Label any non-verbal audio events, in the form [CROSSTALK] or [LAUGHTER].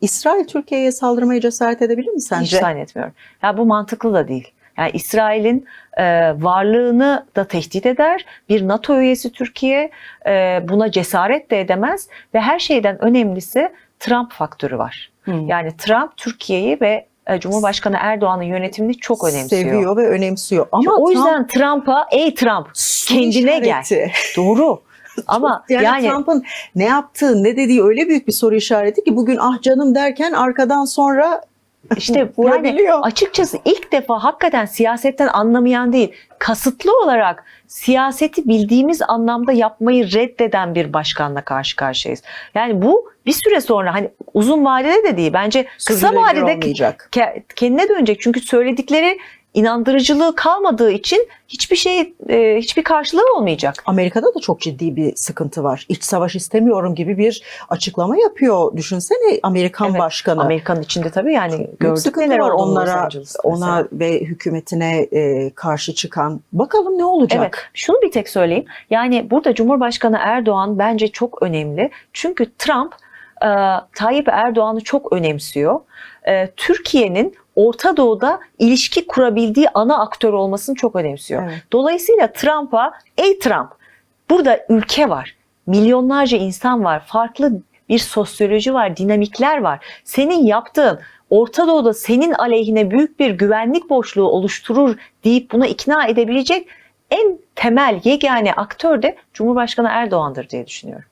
İsrail Türkiye'ye saldırmaya cesaret edebilir mi Hiç sence? zannetmiyorum. Ya bu mantıklı da değil. Yani İsrail'in e, varlığını da tehdit eder. Bir NATO üyesi Türkiye e, buna cesaret de edemez ve her şeyden önemlisi Trump faktörü var. Hmm. Yani Trump Türkiye'yi ve e, Cumhurbaşkanı Erdoğan'ın yönetimini çok önemsiyor. Seviyor ve önemsiyor. Ama o Trump yüzden Trump'a ey Trump kendine gel. işareti. doğru. Ama yani, yani, Trump'ın ne yaptığı, ne dediği öyle büyük bir soru işareti ki bugün ah canım derken arkadan sonra işte [LAUGHS] yani açıkçası ilk defa hakikaten siyasetten anlamayan değil, kasıtlı olarak siyaseti bildiğimiz anlamda yapmayı reddeden bir başkanla karşı karşıyayız. Yani bu bir süre sonra hani uzun vadede de değil bence kısa vadede ke- kendine dönecek. Çünkü söyledikleri inandırıcılığı kalmadığı için hiçbir şey e, hiçbir karşılığı olmayacak. Amerika'da da çok ciddi bir sıkıntı var. İç savaş istemiyorum gibi bir açıklama yapıyor. Düşünsene Amerikan Evet, başkanı. Amerika'nın içinde tabii yani gördük sıkıntı neler var onlara, ona ve hükümetine e, karşı çıkan. Bakalım ne olacak? Evet, şunu bir tek söyleyeyim. Yani burada Cumhurbaşkanı Erdoğan bence çok önemli. Çünkü Trump e, Tayyip Erdoğan'ı çok önemsiyor. E, Türkiye'nin Orta Doğu'da ilişki kurabildiği ana aktör olmasını çok önemsiyor. Evet. Dolayısıyla Trump'a, ey Trump, burada ülke var, milyonlarca insan var, farklı bir sosyoloji var, dinamikler var. Senin yaptığın Orta Doğu'da senin aleyhine büyük bir güvenlik boşluğu oluşturur deyip buna ikna edebilecek en temel yegane aktör de Cumhurbaşkanı Erdoğan'dır diye düşünüyorum.